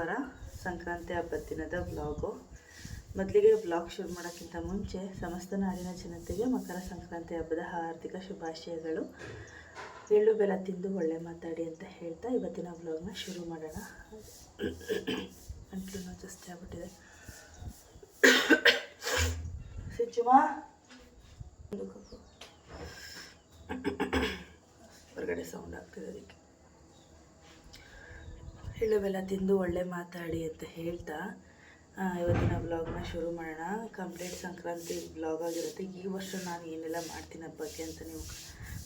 ಮಂಗಳವಾರ ಸಂಕ್ರಾಂತಿ ಹಬ್ಬದ ದಿನದ ಬ್ಲಾಗು ಮೊದಲಿಗೆ ಬ್ಲಾಗ್ ಶುರು ಮಾಡೋಕ್ಕಿಂತ ಮುಂಚೆ ಸಮಸ್ತ ನಾಡಿನ ಜನತೆಗೆ ಮಕರ ಸಂಕ್ರಾಂತಿ ಹಬ್ಬದ ಹಾರ್ದಿಕ ಶುಭಾಶಯಗಳು. ಎಳ್ಳು ಬೆಲ್ಲ ತಿಂದು ಒಳ್ಳೆ ಮಾತಾಡಿ ಅಂತ ಹೇಳ್ತಾ ಇವತ್ತಿನ ಬ್ಲಾಗ್ನ ಶುರು ಮಾಡೋಣ. ಅಂಟ್ಲು ಜಾಸ್ತಿ ಆಗ್ಬಿಟ್ಟಿದೆ. ಹೊರಗಡೆ ಸೌಂಡ್ ಆಗ್ತಿದೆ ಅದಕ್ಕೆ. ಎಳ್ಳು ತಿಂದು ಒಳ್ಳೆ ಮಾತಾಡಿ ಅಂತ ಹೇಳ್ತಾ ಇವತ್ತಿನ ಬ್ಲಾಗ್ನ ಶುರು ಮಾಡೋಣ. ಕಂಪ್ಲೀಟ್ ಸಂಕ್ರಾಂತಿ ಬ್ಲಾಗ್ ಆಗಿರುತ್ತೆ. ಈ ವರ್ಷ ನಾನು ಏನೆಲ್ಲ ಮಾಡ್ತೀನಿ ಹಬ್ಬಕ್ಕೆ ಅಂತ ನೀವು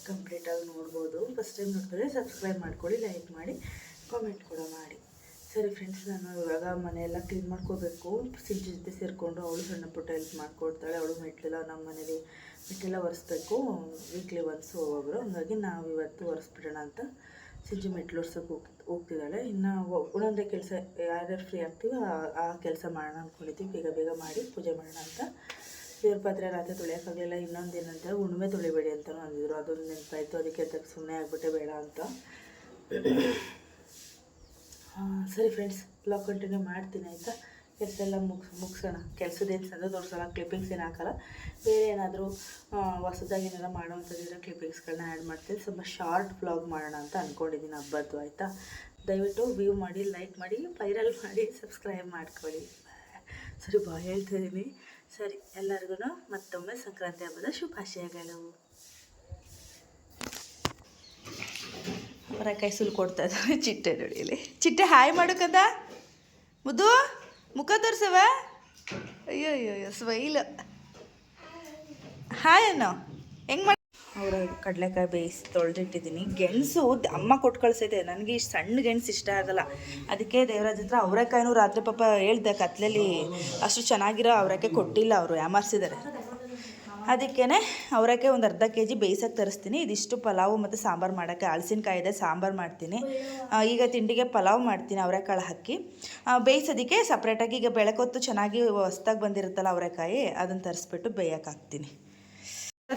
ಕಂಪ್ಲೀಟಾಗಿ ನೋಡ್ಬೋದು. ಫಸ್ಟ್ ಟೈಮ್ ನೋಡ್ತಾರೆ ಸಬ್ಸ್ಕ್ರೈಬ್ ಮಾಡ್ಕೊಳ್ಳಿ ಲೈಕ್ ಮಾಡಿ ಕಾಮೆಂಟ್ ಕೂಡ ಮಾಡಿ. ಸರಿ ಫ್ರೆಂಡ್ಸ್ ನಾನು ಇವಾಗ ಮನೆಯೆಲ್ಲ ಕ್ಲೀನ್ ಮಾಡ್ಕೋಬೇಕು. ಸಿಂಚಿ ಜೊತೆ ಸೇರಿಕೊಂಡು ಅವಳು ಸಣ್ಣ ಪುಟ್ಟ ಹೆಲ್ಪ್ ಮಾಡ್ಕೊಡ್ತಾಳೆ. ಅವಳು ಮೆಟ್ಲೆಲ್ಲ ನಮ್ಮ ಮನೇಲಿ ಮೆಟ್ಲೆಲ್ಲ ಒರೆಸ್ಬೇಕು. ವೀಕ್ಲಿ ಒನ್ಸ್ ಒಬ್ಬೊಬ್ಬರು ಹಂಗಾಗಿ ನಾವು ಇವತ್ತು ಒರೆಸ್ಬಿಡೋಣ ಅಂತ ಸಿಂಚು ಮೆಟ್ಲು ಹೋಗಿ ಹೋಗ್ ಹೋಗ್ತಿದ್ದಾಳೆ. ಇನ್ನು ಒಂದೊಂದೇ ಕೆಲಸ ಯಾರ್ಯಾರು ಫ್ರೀ ಆಗ್ತೀವೋ ಆ- ಕೆಲಸ ಮಾಡೋಣ ಅಂದ್ಕೊಂಡಿದ್ದೀವಿ ಬೇಗ ಬೇಗ ಮಾಡಿ ಪೂಜೆ ಮಾಡೋಣ ಅಂತ. ದೇವ್ರ ಪಾತ್ರೆ ರಾತ್ರಿ ತೊಳೆಯೋಕ್ಕಾಗಲಿಲ್ಲ ಇನ್ನೊಂದು ಏನಂತ ಉಣ್ಮೆ ತೊಳಿಬೇಡಿ ಅಂತಲೂ ಅಂದಿದ್ರು. ಅದೊಂದು ನೆನಪಾಯಿತು. ಅದಕ್ಕೆ ಅದಕ್ಕೆ ಸುಮ್ಮನೆ ಆಗಿಬಿಟ್ಟೆ ಬೇಡ ಅಂತ. ಸರಿ ಫ್ರೆಂಡ್ಸ್ ಬ್ಲಾಗ್ ಕಂಟಿನ್ಯೂ ಮಾಡ್ತೀನಿ ಆಯಿತಾ? ಕೆಲಸ ಮುಗ್ಸ್ ಮುಗಿಸ್ ಮುಗಿಸೋಣ ಕೆಲಸದೇನು ಸಂದ ತೋರಿಸಲ್ಲ ಕ್ಲಿಪ್ಪಿಂಗ್ಸ್ ಏನು ಹಾಕಲ್ಲ. ಬೇರೆ ಏನಾದರೂ ಹೊಸದಾಗಿ ಏನಾರ ಮಾಡೋವಂಥದ್ದಿದ್ರೆ ಕ್ಲಿಪ್ಪಿಂಗ್ಸ್ಗಳನ್ನ ಆ್ಯಡ್ ಮಾಡ್ತೀನಿ. ಸ್ವಲ್ಪ ಶಾರ್ಟ್ ಬ್ಲಾಗ್ ಮಾಡೋಣ ಅಂತ ಅಂದ್ಕೊಂಡಿದ್ದೀನಿ ಹಬ್ಬದ್ದು, ಆಯಿತಾ? ದಯವಿಟ್ಟು ವ್ಯೂ ಮಾಡಿ ಲೈಕ್ ಮಾಡಿ ವೈರಲ್ ಮಾಡಿ ಸಬ್ಸ್ಕ್ರೈಬ್ ಮಾಡ್ಕೊಳ್ಳಿ. ಸರಿ ಬಾ ಹೇಳ್ತಿದ್ದೀನಿ ಸರಿ ಎಲ್ಲರಿಗೂ ಮತ್ತೊಮ್ಮೆ ಸಂಕ್ರಾಂತಿ ಹಬ್ಬದ ಶುಭಾಶಯಗಳು. ಹೊರ ಸುಲ್ ಕೊಡ್ತಾ ಇದ್ದಾರೆ ಚಿಟ್ಟೆ ನೋಡಿಲಿ ಚಿಟ್ಟೆ ಹಾಯ್ ಮಾಡೋಕದ ಮುದ್ದು. ಮುಖ ತೋರ್ಸವ ಅಯ್ಯೋ ಅಯ್ಯೋ ಅಯ್ಯೋ ಸ್ವೈಲ್ ಹಾಯ್ ಅಣ್ಣ. ಹೆಂಗೆ ಮಾಡಿ ಅವರ ಕಡಲೆಕಾಯಿ ಬೇಯಿಸಿ ತೊಳೆದಿಟ್ಟಿದ್ದೀನಿ. ಗೆಣಸು ಅಮ್ಮ ಕೊಟ್ಟು ಕಳಿಸೈತೆ ನನಗೆ ಇಷ್ಟು ಸಣ್ಣ ಗೆಣಸು ಇಷ್ಟ ಆಗಲ್ಲ. ಅದಕ್ಕೆ ದೇವರಾಜ್ ಹತ್ರ ಅವರೆಕಾಯಿನೂ ರಾತ್ರಿ ಪಾಪ ಹೇಳ್ದೆ ಕತ್ಲಲ್ಲಿ ಅಷ್ಟು ಚೆನ್ನಾಗಿರೋ ಅವರೆಕಾಯಿ ಕೊಟ್ಟಿಲ್ಲ ಅವರು ಯಾಮಾರಿಸಿದ್ದಾರೆ ಅದಕ್ಕೇ ಅವರಕ್ಕೆ ಒಂದು ಅರ್ಧ ಕೆ ಜಿ ಬೇಯಿಸೋಕ್ಕೆ ತರಿಸ್ತೀನಿ. ಇದಿಷ್ಟು ಪಲಾವು ಮತ್ತು ಸಾಂಬಾರು ಮಾಡೋಕ್ಕೆ. ಹಲಸಿನಕಾಯಿ ಇದೆ ಸಾಂಬಾರು ಮಾಡ್ತೀನಿ. ಈಗ ತಿಂಡಿಗೆ ಪಲಾವ್ ಮಾಡ್ತೀನಿ ಅವರೆಕಾಳು ಹಾಕಿ. ಬೇಯಿಸೋದಕ್ಕೆ ಸಪ್ರೇಟಾಗಿ ಈಗ ಬೆಳಕೊತ್ತು ಚೆನ್ನಾಗಿ ಹೊಸ್ದಾಗಿ ಬಂದಿರುತ್ತಲ್ಲ ಅವರೆಕಾಯಿ, ಅದನ್ನು ತರಿಸ್ಬಿಟ್ಟು ಬೇಯಕ್ಕೆ ಹಾಕ್ತೀನಿ.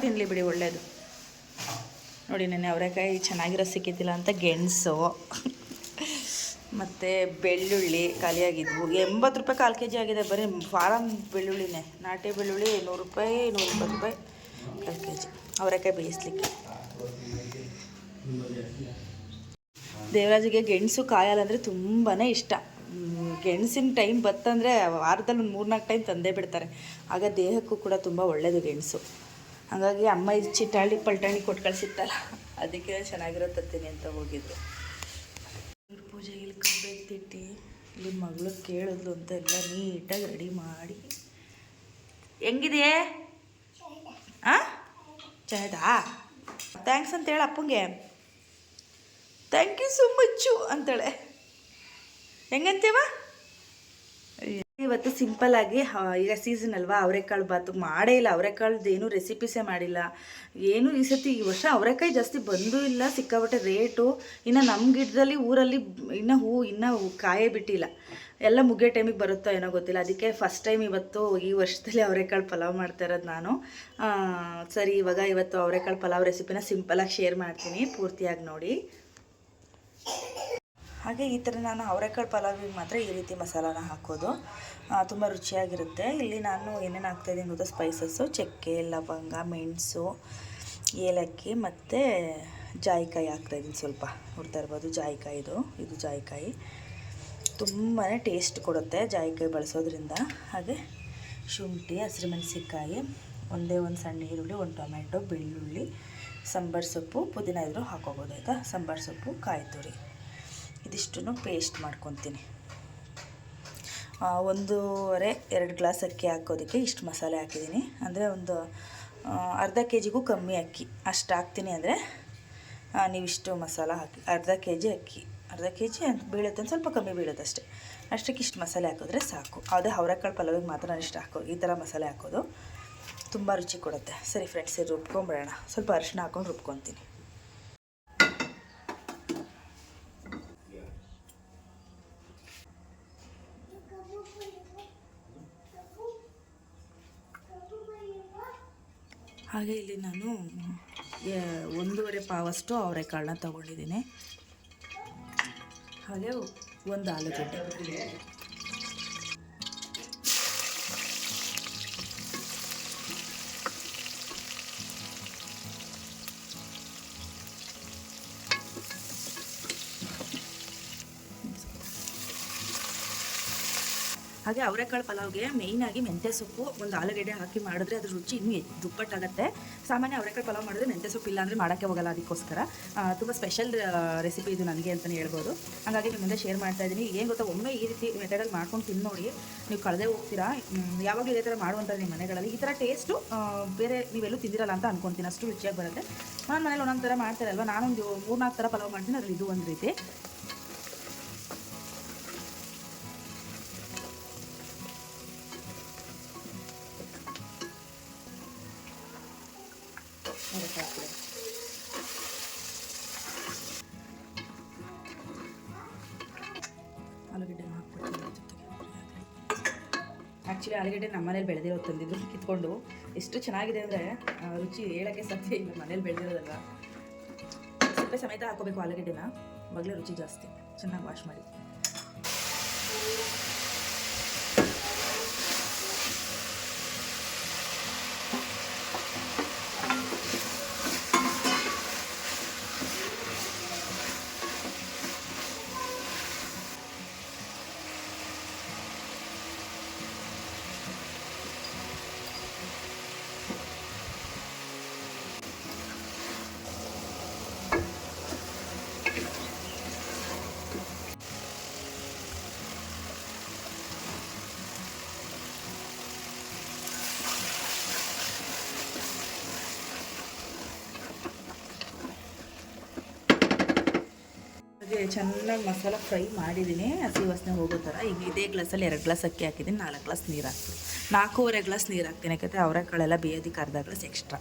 ತಿನ್ನಲಿ ಬಿಡಿ ಒಳ್ಳೆಯದು ನೋಡಿ ನೆನೆ ಅವರೆಕಾಯಿ ಚೆನ್ನಾಗಿರೋ ಸಿಕ್ಕಿದ್ದಿಲ್ಲ ಅಂತ ಗೆಣಸು. ಮತ್ತು ಬೆಳ್ಳುಳ್ಳಿ ಖಾಲಿಯಾಗಿದ್ವು. ಎಂಬತ್ತು ರೂಪಾಯಿ ಕಾಲು ಕೆ ಜಿ ಆಗಿದೆ ಬರೀ ಫಾರಮ್ ಬೆಳ್ಳುಳ್ಳಿನೇ. ನಾಟಿ ಬೆಳ್ಳುಳ್ಳಿ ನೂರು ರೂಪಾಯಿ ನೂರ ಇಪ್ಪತ್ತು ರೂಪಾಯಿ ಕಾಲು ಕೆ ಜಿ ಅವರೆಕಾಯಿ ಬೇಯಿಸ್ಲಿಕ್ಕೆ. ದೇವರಾಜಿಗೆ ಗೆಣಸು ಕಾಯಲ್ಲ ಅಂದರೆ ತುಂಬಾ ಇಷ್ಟ. ಗೆಣಸಿನ ಟೈಮ್ ಬತ್ತಂದರೆ ವಾರದಲ್ಲಿ ಒಂದು ಮೂರ್ನಾಲ್ಕು ಟೈಮ್ ತಂದೇ ಬಿಡ್ತಾರೆ. ಆಗ ದೇಹಕ್ಕೂ ಕೂಡ ತುಂಬ ಒಳ್ಳೆಯದು ಗೆಣಸು. ಹಾಗಾಗಿ ಅಮ್ಮ ಇದು ಚಿಟಾಳಿ, ಪಲ್ಟಾಣಿ ಕೊಟ್ಟು ಕಳಿಸಿತ್ತಲ್ಲ, ಅದಕ್ಕೆ ಚೆನ್ನಾಗಿರೋ ತತ್ತೀನಿ ಅಂತ ಹೋಗಿದ್ರು. ಪೂಜೆಗೆ ಇಲ್ಲಿ ತಿಟ್ಟಿ ಎತ್ತಿಟ್ಟು ಇಲ್ಲಿ ಮಗಳು ಕೇಳಿದ್ಲು ಅಂತ ಎಲ್ಲ ನೀಟಾಗಿ ರೆಡಿ ಮಾಡಿ. ಹೆಂಗಿದೆಯೇ ಹಾಂ ಚೆನ್ನಾಯ್ತಾ ಥ್ಯಾಂಕ್ಸ್ ಅಂತ ಹೇಳ ಅಪ್ಪಂಗೆ. ಥ್ಯಾಂಕ್ ಯು ಸೊ ಮಚ್ಚು ಅಂತಾಳೆ. ಹೆಂಗಂತೀವ? ಇವತ್ತು ಸಿಂಪಲ್ ಆಗಿ ಈಗ ಸೀಸನ್ ಅಲ್ವಾ, ಅವರೆಕಾಳು ಬಾತು ಮಾಡೇ ಇಲ್ಲ, ಅವರೆಕಾಳ್ದು ಏನು ರೆಸಿಪೀಸೇ ಮಾಡಿಲ್ಲ. ಏನು ಈ ಸತಿ ಈ ವರ್ಷ ಅವರೆಕಾಯಿ ಜಾಸ್ತಿ ಬಂದೂ ಇಲ್ಲ ಸಿಕ್ಕಾಬಟ್ಟೆ ರೇಟು ಇನ್ನು ನಮ್ಮ ಗಿಡದಲ್ಲಿ, ಊರಲ್ಲಿ ಇನ್ನು ಹೂ, ಇನ್ನೂ ಕಾಯೇ ಬಿಟ್ಟಿಲ್ಲ. ಎಲ್ಲ ಮುಗಿಯೋ ಟೈಮಿಗೆ ಬರುತ್ತೋ ಏನೋ ಗೊತ್ತಿಲ್ಲ. ಅದಕ್ಕೆ ಫಸ್ಟ್ ಟೈಮ್ ಇವತ್ತು ಈ ವರ್ಷದಲ್ಲಿ ಅವರೆಕಾಳು ಪಲಾವ್ ಮಾಡ್ತಾ ಇರೋದು ನಾನು. ಸರಿ, ಇವಾಗ ಇವತ್ತು ಅವರೆಕಾಳು ಪಲಾವ್ ರೆಸಿಪಿನ ಸಿಂಪಲಾಗಿ ಶೇರ್ ಮಾಡ್ತೀನಿ, ಪೂರ್ತಿಯಾಗಿ ನೋಡಿ. ಹಾಗೆ ಈ ಥರ ನಾನು ಅವರೆಕಾಳು ಪಲಾವಿಗೆ ಮಾತ್ರ ಈ ರೀತಿ ಮಸಾಲಾನ ಹಾಕೋದು. ತುಂಬ ರುಚಿಯಾಗಿರುತ್ತೆ. ಇಲ್ಲಿ ನಾನು ಏನೇನು ಹಾಕ್ತಾಯಿದ್ದೀನಿ ಗೊತ್ತಾ? ಸ್ಪೈಸಸ್ಸು ಚಕ್ಕೆ, ಲವಂಗ, ಮೆಣಸು, ಏಲಕ್ಕಿ ಮತ್ತು ಜಾಯಿಕಾಯಿ ಹಾಕ್ತಾಯಿದ್ದೀನಿ ಸ್ವಲ್ಪ. ನೋಡ್ತಾ ಇರ್ಬೋದು ಜಾಯಿಕಾಯಿದು ಇದು. ಜಾಯಿಕಾಯಿ. ತುಂಬಾ ಟೇಸ್ಟ್ ಕೊಡುತ್ತೆ ಜಾಯಿಕಾಯಿ ಬಳಸೋದ್ರಿಂದ. ಹಾಗೆ ಶುಂಠಿ ಹಸಿರುಮೆಣಸಿಕಾಯಿ ಒಂದೇ ಒಂದು ಸಣ್ಣ ಈರುಳ್ಳಿ, ಒಂದು ಟೊಮೆಟೊ ಬೆಳ್ಳುಳ್ಳಿ, ಸಾಂಬಾರು ಸೊಪ್ಪು, ಪುದೀನ ಇದ್ರೂ ಹಾಕೋಬೋದು ಆಯಿತಾ? ಸಾಂಬಾರು ಸೊಪ್ಪು ಕಾಯಿ ತುರಿ ಇದಿಷ್ಟನ್ನು ಪೇಸ್ಟ್ ಮಾಡ್ಕೊತೀನಿ. ಒಂದೂವರೆ, ಎರಡು ಗ್ಲಾಸ್ ಅಕ್ಕಿ ಹಾಕೋದಕ್ಕೆ ಇಷ್ಟು ಮಸಾಲೆ ಹಾಕಿದ್ದೀನಿ. ಅಂದರೆ ಒಂದು ಅರ್ಧ ಕೆ ಜಿಗೂ ಕಮ್ಮಿ ಅಕ್ಕಿ. ಅಷ್ಟು ಹಾಕ್ತೀನಿ ಅಂದರೆ ನೀವಿಷ್ಟು ಮಸಾಲ ಹಾಕಿ, ಅರ್ಧ ಕೆ ಜಿ ಅಕ್ಕಿ. ಅರ್ಧ ಕೆ ಜಿ ಅಂತ ಬೀಳುತ್ತೆ ಒಂದು ಸ್ವಲ್ಪ ಕಮ್ಮಿ ಬೀಳುತ್ತೆ ಅಷ್ಟೇ ಅಷ್ಟಕ್ಕೆ ಇಷ್ಟು ಮಸಾಲೆ ಹಾಕಿದ್ರೆ ಸಾಕು. ಅದೇ ಅವರೆಕಾಳು ಪಲಾವಿಗೆ ಮಾತ್ರ ನಾನು ಇಷ್ಟು ಹಾಕೋದು. ಈ ಥರ ಮಸಾಲೆ ಹಾಕೋದು. ತುಂಬ ರುಚಿ ಕೊಡುತ್ತೆ. ಸರಿ ಫ್ರೆಂಡ್ಸ್ ಇದು ರುಬ್ಕೊಂಬಿಡೋಣ. ಸ್ವಲ್ಪ ಅರಿಶಿನ ಹಾಕೊಂಡು ರುಬ್ಕೊತೀನಿ. ಹಾಗೆ ಇಲ್ಲಿ ನಾನು ಒಂದೂವರೆ ಪಾವಷ್ಟು ಅವರೆಕಾಳನ್ನ ತಗೊಂಡಿದ್ದೀನಿ. ಹಾಗೆ ಒಂದು ಆಲೂಗಡ್ಡೆ. ಹಾಗೆ ಅವರೆಕಾಳು ಪಲಾವ್ಗೆ ಮೇಯ್ನಾಗಿ ಮೆಂತ್ಯ ಸೊಪ್ಪು ಒಂದು ಆಲೂಗಡ್ಡೆ ಹಾಕಿ ಮಾಡಿದ್ರೆ ಅದ್ರ ರುಚಿ ಇನ್ನೂ ದುಪ್ಪಟ್ಟಾಗತ್ತೆ ದುಪ್ಪಟ್ಟಾಗುತ್ತೆ. ಸಾಮಾನ್ಯ ಅವರೆಕಾಳು ಪಲಾವ್ ಮಾಡಿದ್ರೆ ಮೆಂತ್ಯ ಸೊಪ್ಪು ಇಲ್ಲ ಅಂದರೆ ಮಾಡೋಕ್ಕೆ ಹೋಗಲ್ಲ ಅದಕ್ಕೋಸ್ಕರ. ತುಂಬ ಸ್ಪೆಷಲ್ ರೆಸಿಪಿ ಇದು ನನಗೆ ಅಂತಲೇ ಹೇಳ್ಬೋದು. ಹಾಗಾಗಿ ನಿಮ್ಮ ಮುಂದೆ ಶೇರ್ ಮಾಡ್ತಾ ಇದ್ದೀನಿ ಏನು ಗೊತ್ತಾ, ಒಮ್ಮೆ ಈ ರೀತಿ ಮೆಥಡಲ್ಲಿ ಮಾಡ್ಕೊಂಡು ತಿಂದು ನೋಡಿ ನೀವು ಕಳೆದೇ ಹೋಗ್ತೀರಾ? ಯಾವಾಗಲೂ ಇದೇ ಥರ ಮಾಡುವಂಥದ್ದು ನಿಮ್ಮ ಮನೆಗಳಲ್ಲಿ. ಈ ಥರ ಟೇಸ್ಟು ಬೇರೆ ನೀವೆಲ್ಲೂ ತಿಂದಿರಲ್ಲ ಅಂತ ಅನ್ಕೊತೀನಿ. ಅಷ್ಟು ರುಚಿಯಾಗಿ ಬರುತ್ತೆ. ನಾನು ಮನೇಲಿ ಒಂದೊಂದು ಥರ ಮಾಡ್ತಾರಲ್ವ? ನಾನೊಂದು ಮೂರ್ನಾಲ್ಕು ಥರ ಪಲಾವ್ ಮಾಡ್ತೀನಿ. ಅದರಲ್ಲಿ ಇದು ಒಂದು ರೀತಿ. ಅವರೆಕಾಳು ಹಾಕ್ಬಿಡಿ. ಆಲೂಗಡ್ಡೆ ಹಾಕ್ಬಿಡ್ತೀನಿ ಆ್ಯಕ್ಚುಲಿ ಆಲೂಗಡ್ಡೆ ನಮ್ಮ ಮನೇಲಿ ಬೆಳೆದಿರೋ ತಂದಿದ್ದು. ಕಿತ್ಕೊಂಡು ಎಷ್ಟು ಚೆನ್ನಾಗಿದೆ ಅಂದರೆ ರುಚಿ ಹೇಳೋಕ್ಕೆ ಸಾಧ್ಯ ಇಲ್ಲ. ಮನೇಲಿ ಬೆಳೆದಿರೋದಲ್ಲ. ಸ್ವಲ್ಪ ಸಮೇತ ಹಾಕೋಬೇಕು ಆಲೂಗಡ್ಡೆನ. ಮಗಲೇ ರುಚಿ ಜಾಸ್ತಿ. ಚೆನ್ನಾಗಿ ವಾಶ್ ಮಾಡಿ. ಚೆನ್ನಾಗಿ ಮಸಾಲ ಫ್ರೈ ಮಾಡಿದ್ದೀನಿ. ಹಸಿ ವಾಸನೆ ಹೋಗೋ ಥರ. ಈಗ ಇದೇ ಗ್ಲಾಸಲ್ಲಿ ಎರಡು ಗ್ಲಾಸ್ ಅಕ್ಕಿ ಹಾಕಿದ್ದೀನಿ. ನಾಲ್ಕು ಗ್ಲಾಸ್ ನೀರು ಹಾಕ್ತೀನಿ. ನಾಲ್ಕೂವರೆ ಗ್ಲಾಸ್ ನೀರು ಹಾಕ್ತೀನಿ. ಯಾಕಂದರೆ ಅವರೆಕಾಳೆಲ್ಲ ಬೇಯೋದಕ್ಕೆ ಅರ್ಧ ಗ್ಲಾಸ್ ಎಕ್ಸ್ಟ್ರಾ.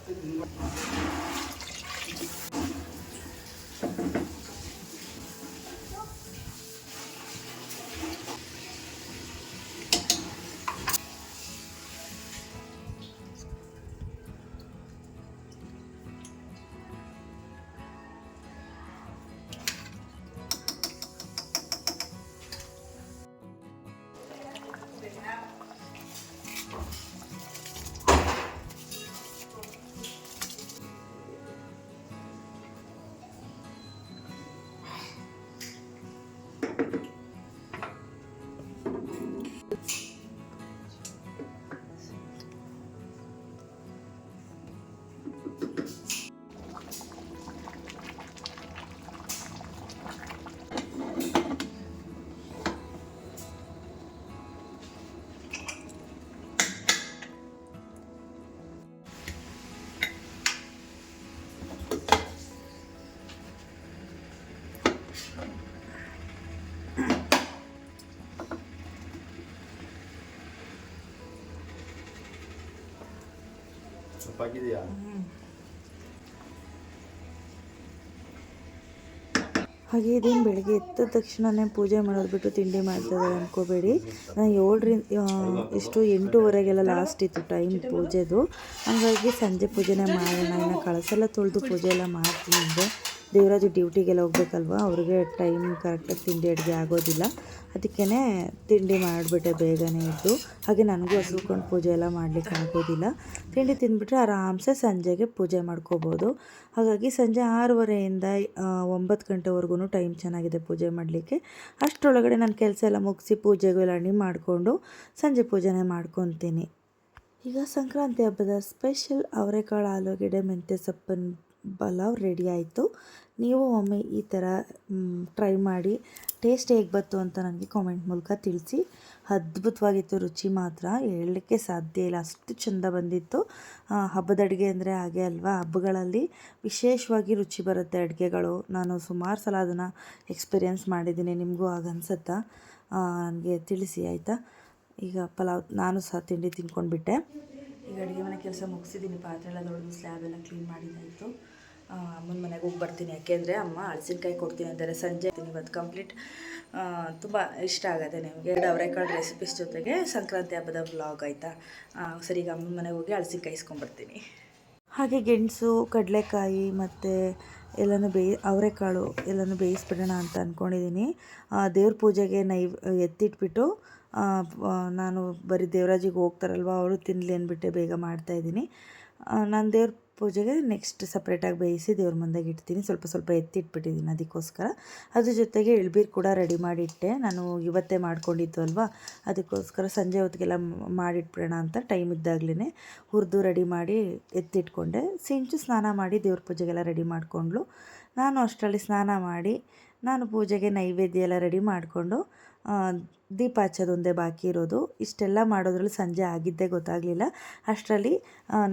ತಪ್ಪಾಗಿದೆಯಾ ಹಾಗೆ ಇದೇನು ಬೆಳಗ್ಗೆ ಎದ್ದ ತಕ್ಷಣನೇ ಪೂಜೆ ಮಾಡೋದು ಬಿಟ್ಟು ತಿಂಡಿ ಮಾಡ್ತಿದ್ದಾರೆ ಅನ್ಕೋಬೇಡಿ. ನಾನು ಏಳರಿಂದ ಎಷ್ಟು ಎಂಟೂವರೆಗೆಲ್ಲ ಲಾಸ್ಟ್ ಇತ್ತು ಟೈಮ್ ಪೂಜೆದು. ಹಾಗಾಗಿ ಸಂಜೆ ಪೂಜೆನೇ ಮಾಡೋಣ ಇನ್ನು ಕಳಸೆಲ್ಲ ತೊಳೆದು ಪೂಜೆ ಎಲ್ಲ ಮಾಡ್ತೀನಿ. ಅಂದರೆ ದೇವರಾಜು ಡ್ಯೂಟಿಗೆಲ್ಲ ಹೋಗ್ಬೇಕಲ್ವ? ಅವ್ರಿಗೆ ಟೈಮ್ ಕರೆಕ್ಟಾಗಿ ತಿಂಡಿ ಅಡುಗೆ ಆಗೋದಿಲ್ಲ. ಅದಕ್ಕೇ ತಿಂಡಿ ಮಾಡಿಬಿಟ್ಟೆ ಬೇಗನೆ ಇದ್ದು ಹಾಗೆ ನನಗೂ ಹಸಿರುಕೊಂಡು ಪೂಜೆ ಎಲ್ಲ ಮಾಡಲಿಕ್ಕೆ ಆಗೋದಿಲ್ಲ. ತಿಂಡಿ ತಿಂದುಬಿಟ್ರೆ ಆರಾಮ್ಸೆ ಸಂಜೆಗೆ ಪೂಜೆ ಮಾಡ್ಕೋಬೋದು. ಹಾಗಾಗಿ ಸಂಜೆ ಆರೂವರೆಯಿಂದ ಒಂಬತ್ತು ಗಂಟೆವರೆಗೂ ಟೈಮ್ ಚೆನ್ನಾಗಿದೆ ಪೂಜೆ ಮಾಡಲಿಕ್ಕೆ. ಅಷ್ಟರೊಳಗಡೆ ನಾನು ಕೆಲಸ ಎಲ್ಲ ಮುಗಿಸಿ ಪೂಜೆಗೂ ಎಲ್ಲ ಮಾಡಿಕೊಂಡು ಸಂಜೆ ಪೂಜೆನೇ ಮಾಡ್ಕೊತೀನಿ. ಈಗ ಸಂಕ್ರಾಂತಿ ಹಬ್ಬದ ಸ್ಪೆಷಲ್ ಅವರೆಕಾಳು, ಆಲೂಗೆಡ್ಡೆ, ಮೆಂತ್ಯ ಸೊಪ್ಪಿನ ಪಲಾವ್ ರೆಡಿ ಆಯಿತು. ನೀವು ಒಮ್ಮೆ ಈ ಥರ ಟ್ರೈ ಮಾಡಿ ಟೇಸ್ಟ್ ಹೇಗೆ ಬಂತು ಅಂತ ನನಗೆ ಕಾಮೆಂಟ್ ಮೂಲಕ ತಿಳಿಸಿ. ಅದ್ಭುತವಾಗಿತ್ತು, ರುಚಿ ಮಾತ್ರ. ಹೇಳಲಿಕ್ಕೆ ಸಾಧ್ಯ ಇಲ್ಲ. ಅಷ್ಟು ಚೆಂದ ಬಂದಿತ್ತು. ಹಬ್ಬದ ಅಡುಗೆ ಅಂದರೆ ಹಾಗೆ ಅಲ್ವಾ? ಹಬ್ಬಗಳಲ್ಲಿ ವಿಶೇಷವಾಗಿ ರುಚಿ ಬರುತ್ತೆ ಅಡುಗೆಗಳು. ನಾನು ಸುಮಾರು ಸಲ ಅದನ್ನು ಎಕ್ಸ್ಪೀರಿಯೆನ್ಸ್ ಮಾಡಿದ್ದೀನಿ. ನಿಮಗೂ ಆಗ ಅನ್ಸುತ್ತಾ? ನನಗೆ ತಿಳಿಸಿ, ಆಯಿತಾ? ಈಗ ಪಲಾವ್, ನಾನು ಸಹ ತಿಂಡಿ ತಿನ್ಕೊಂಡ್ಬಿಟ್ಟೆ. ಈಗ ಅಡುಗೆ ಮನೆ ಕೆಲಸ ಮುಗಿಸಿದ್ದೀನಿ ಪಾತ್ರೆ ಎಲ್ಲ ದೊಡ್ಡದು ಸ್ಲ್ಯಾಬ್ ಎಲ್ಲ ಕ್ಲೀನ್ ಮಾಡಿದ್ದಾಯಿತು ಅಮ್ಮನ ಮನೆಗೆ ಹೋಗಿ ಬರ್ತೀನಿ. ಯಾಕೆಂದರೆ ಅಮ್ಮ ಹಳಸಿನಕಾಯಿ ಕೊಡ್ತೀನಿ ಅಂತಾರೆ. ಸಂಜೆ ಇವತ್ತು ಕಂಪ್ಲೀಟ್ ತುಂಬ ಇಷ್ಟ ಆಗುತ್ತೆ ನಿಮಗೆ. ಎರಡು ಅವರೆಕಾಳು ರೆಸಿಪೀಸ್ ಜೊತೆಗೆ ಸಂಕ್ರಾಂತಿ ಹಬ್ಬದ ಬ್ಲಾಗ್ ಆಯಿತಾ? ಸರಿ, ಈಗ ಅಮ್ಮನ ಮನೆಗೆ ಹೋಗಿ ಹಳಸಿನಕಾಯಿ ಇಸ್ಕೊಂಬರ್ತೀನಿ ಹಾಗೆ ಗೆಣಸು, ಕಡಲೆಕಾಯಿ ಮತ್ತು ಎಲ್ಲನೂ ಬೇಯಿ, ಅವರೆಕಾಳು ಎಲ್ಲನೂ ಬೇಯಿಸ್ಬಿಡೋಣ ಅಂತ ಅಂದ್ಕೊಂಡಿದ್ದೀನಿ ದೇವ್ರ ಪೂಜೆಗೆ ನೈ ಎತ್ತಿಟ್ಬಿಟ್ಟು ನಾನು ಬರೀ ದೇವರಾಜಿಗೆ ಹೋಗ್ತಾರಲ್ವ, ಅವರು ತಿನ್ನಲಿ ಅಂದ್ಬಿಟ್ಟೆ ಬೇಗ ಮಾಡ್ತಾಯಿದ್ದೀನಿ ನಾನು ದೇವ್ರ ಪೂಜೆಗೆ ನೆಕ್ಸ್ಟ್ ಸಪ್ರೇಟಾಗಿ ಬೇಯಿಸಿ ದೇವ್ರ ಮುಂದಾಗಿ ಇಡ್ತೀನಿ. ಸ್ವಲ್ಪ ಸ್ವಲ್ಪ ಎತ್ತಿಟ್ಬಿಟ್ಟಿದ್ದೀನಿ ಅದಕ್ಕೋಸ್ಕರ. ಅದ್ರ ಜೊತೆಗೆ ಎಳ್ಬೀರು ಕೂಡ ರೆಡಿ ಮಾಡಿಟ್ಟೆ. ನಾನು ಇವತ್ತೇ ಮಾಡ್ಕೊಂಡಿದ್ದು ಅಲ್ವಾ? ಅದಕ್ಕೋಸ್ಕರ ಸಂಜೆ ಹೊತ್ತಿಗೆಲ್ಲ ಮಾಡಿಟ್ಬಿಡೋಣ ಅಂತ ಟೈಮ್ ಇದ್ದಾಗಲೇ ಹುರಿದು ರೆಡಿ ಮಾಡಿ ಎತ್ತಿಟ್ಕೊಂಡೆ. ಸಿಂಚು ಸ್ನಾನ ಮಾಡಿ ದೇವ್ರ ಪೂಜೆಗೆಲ್ಲ ರೆಡಿ ಮಾಡಿಕೊಂಡ್ಲು ನಾನು ಅಷ್ಟರಲ್ಲಿ ಸ್ನಾನ ಮಾಡಿ ನಾನು ಪೂಜೆಗೆ ನೈವೇದ್ಯ ಎಲ್ಲ ರೆಡಿ ಮಾಡಿಕೊಂಡು ದೀಪ ಹಚ್ಚೋದೊಂದೇ ಬಾಕಿ ಇರೋದು. ಇಷ್ಟೆಲ್ಲ ಮಾಡೋದ್ರಲ್ಲಿ ಸಂಜೆ ಆಗಿದ್ದೇ ಗೊತ್ತಾಗಲಿಲ್ಲ. ಅಷ್ಟರಲ್ಲಿ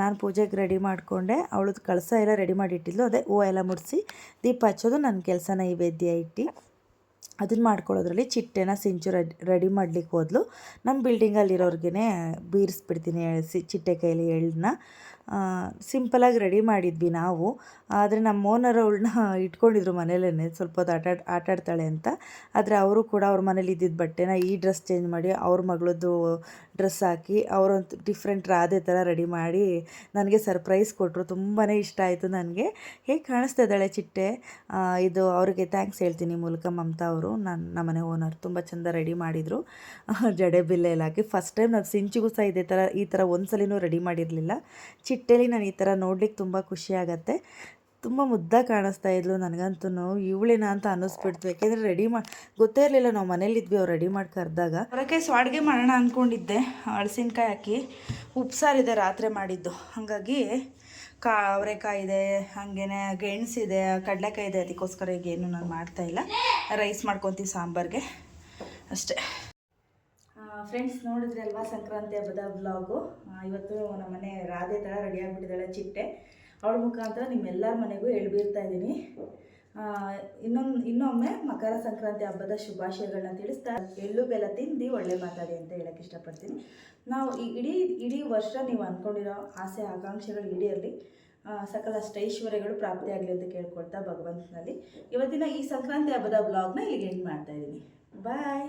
ನಾನು ಪೂಜೆಗೆ ರೆಡಿ ಮಾಡಿಕೊಂಡೆ. ಅವಳದು ಕಳಸ ಎಲ್ಲ ರೆಡಿ ಮಾಡಿ ಇಟ್ಟಿದ್ಲು ಅದೇ ಹೂವು ಎಲ್ಲ ಮುಡಿಸಿ ದೀಪ ಹಚ್ಚೋದು ನನ್ನ ಕೆಲಸ ನೈವೇದ್ಯ ಇಟ್ಟು ಅದನ್ನು ಮಾಡ್ಕೊಳ್ಳೋದ್ರಲ್ಲಿ ಚಿಟ್ಟೆನ ಸಿಂಚು ರೆಡಿ ರೆಡಿ ಮಾಡ್ಲಿಕ್ಕೆ ಹೋದ್ಲು. ನಮ್ಮ ಬಿಲ್ಡಿಂಗಲ್ಲಿರೋರ್ಗೆ ಬೀರಿಸ್ಬಿಡ್ತೀನಿ ಸಿ ಚಿಟ್ಟೆ ಕೈಲಿ ಎಳ್ಳನ್ನ ಸಿಂಪಲಾಗಿ ರೆಡಿ ಮಾಡಿದ್ವಿ ನಾವು. ಆದರೆ ನಮ್ಮ ಓನರ್ ಅವಳನ್ನ ಇಟ್ಕೊಂಡಿದ್ರು ಮನೇಲೇ ಸ್ವಲ್ಪ ಹೊತ್ತು ಆಟ ಆಟಾಡ್ತಾಳೆ ಅಂತ. ಆದರೆ ಅವರು ಕೂಡ ಅವ್ರ ಮನೇಲಿ ಇದ್ದಿದ್ದ ಬಟ್ಟೆನ ಈ ಡ್ರೆಸ್ ಚೇಂಜ್ ಮಾಡಿ ಅವ್ರ ಮಗಳದ್ದು ಡ್ರೆಸ್ ಹಾಕಿ ಅವರಂತೂ ಡಿಫ್ರೆಂಟ್ ರಾಧೆ ಥರ ರೆಡಿ ಮಾಡಿ ನನಗೆ ಸರ್ಪ್ರೈಸ್ ಕೊಟ್ಟರು ತುಂಬಾ ಇಷ್ಟ ಆಯಿತು ನನಗೆ. ಹೇಗೆ ಕಾಣಿಸ್ತಾ ಇದ್ದಾಳೆ ಚಿಟ್ಟೆ? ಇದು ಅವರಿಗೆ ಥ್ಯಾಂಕ್ಸ್ ಹೇಳ್ತೀನಿ ಮೂಲಕ ಮಮತಾ ಅವರು. ನನ್ನ ನಮ್ಮನೆ ಓನರ್ ತುಂಬ ಚೆಂದ ರೆಡಿ ಮಾಡಿದರು. ಜಡೆ ಬಿಲ್ಲೆ ಎಲ್ಲ ಹಾಕಿ. ಫಸ್ಟ್ ಟೈಮ್ ನಾವು ಸಿಂಚಿಗೂ ಸಹ ಇದೇ ಥರ ಈ ಥರ ಒಂದ್ಸಲಿನೂ ರೆಡಿ ಮಾಡಿರಲಿಲ್ಲ. ಚಿಟ್ಟೆಲಿ ನಾನು ಈ ಥರ ನೋಡ್ಲಿಕ್ಕೆ ತುಂಬ ಖುಷಿ ತುಂಬ ಮುದ್ದಾಗಿ ಕಾಣಿಸ್ತಾ ಇದ್ಲು ನನಗಂತೂ ಇವಳೇನ ಅಂತ ಅನ್ನಿಸ್ಬಿಡ್ತು. ಯಾಕೆಂದರೆ ರೆಡಿ ಮಾಡಿ ಗೊತ್ತೇ ಇರಲಿಲ್ಲ ನಾವು ಮನೇಲಿದ್ವಿ ಅವ್ರು ರೆಡಿ ಮಾಡಿ ಕರೆದಾಗ ಹೊರಗೆ ಸೊ ಅಡುಗೆ ಮಾಡೋಣ ಅಂದ್ಕೊಂಡಿದ್ದೆ ಹಳಸಿನ್ಕಾಯಿ ಹಾಕಿ ಉಪ್ಸಾರಿದೆ ರಾತ್ರಿ ಮಾಡಿದ್ದು. ಹಾಗಾಗಿ ಕಾ, ಅವರೆಕಾಯಿ ಇದೆ, ಹಾಗೇನೆ ಗೆಣಸಿದೆ ಕಡಲೆಕಾಯಿ ಇದೆ, ಅದಕ್ಕೋಸ್ಕರ ಈಗ ಏನು ನಾನು ಮಾಡ್ತಾಯಿಲ್ಲ ರೈಸ್ ಮಾಡ್ಕೊತೀವಿ ಸಾಂಬಾರ್ಗೆ. ಅಷ್ಟೇ. ಫ್ರೆಂಡ್ಸ್ ನೋಡಿದ್ರೆ ಅಲ್ವಾ ಸಂಕ್ರಾಂತಿ ಹಬ್ಬದ ಬ್ಲಾಗು ಇವತ್ತು ನಮ್ಮ ಮನೆ ರಾಧೆ ಥರ ರೆಡಿ ಆಗಿಬಿಟ್ಟಿದ್ದಾಳೆ ಚಿಟ್ಟೆ. ಅವಳ ಮುಖಾಂತರ ನಿಮ್ಮೆಲ್ಲರ ಮನೆಗೂ ಎಳ್ಬೀರ್ತಾ ಇದ್ದೀನಿ. ಇನ್ನೊಂದು, ಇನ್ನೊಮ್ಮೆ ಮಕರ ಸಂಕ್ರಾಂತಿ ಹಬ್ಬದ ಶುಭಾಶಯಗಳನ್ನ ತಿಳಿಸ್ತಾ ಎಳ್ಳು, ಬೆಲ್ಲ ತಿಂದು ಒಳ್ಳೆ ಮಾತಾಡಿ ಅಂತ ಹೇಳಕ್ಕೆ ಇಷ್ಟಪಡ್ತೀನಿ. ನಾವು ಈ ಇಡೀ ಇಡೀ ವರ್ಷ ನೀವು ಅಂದ್ಕೊಂಡಿರೋ ಆಸೆ, ಆಕಾಂಕ್ಷೆಗಳು ಈಡೇರಲಿ. ಸಕಲ ಅಷ್ಟೈಶ್ವರ್ಯಗಳು ಪ್ರಾಪ್ತಿಯಾಗಲಿ ಅಂತ ಕೇಳ್ಕೊಳ್ತಾ ಭಗವಂತನಲ್ಲಿ. ಇವತ್ತಿನ ಈ ಸಂಕ್ರಾಂತಿ ಹಬ್ಬದ ಬ್ಲಾಗ್ನ ಇಲ್ಲಿಗೆ ಎಂಡ್ ಮಾಡ್ತಾ ಇದ್ದೀನಿ. ಬಾಯ್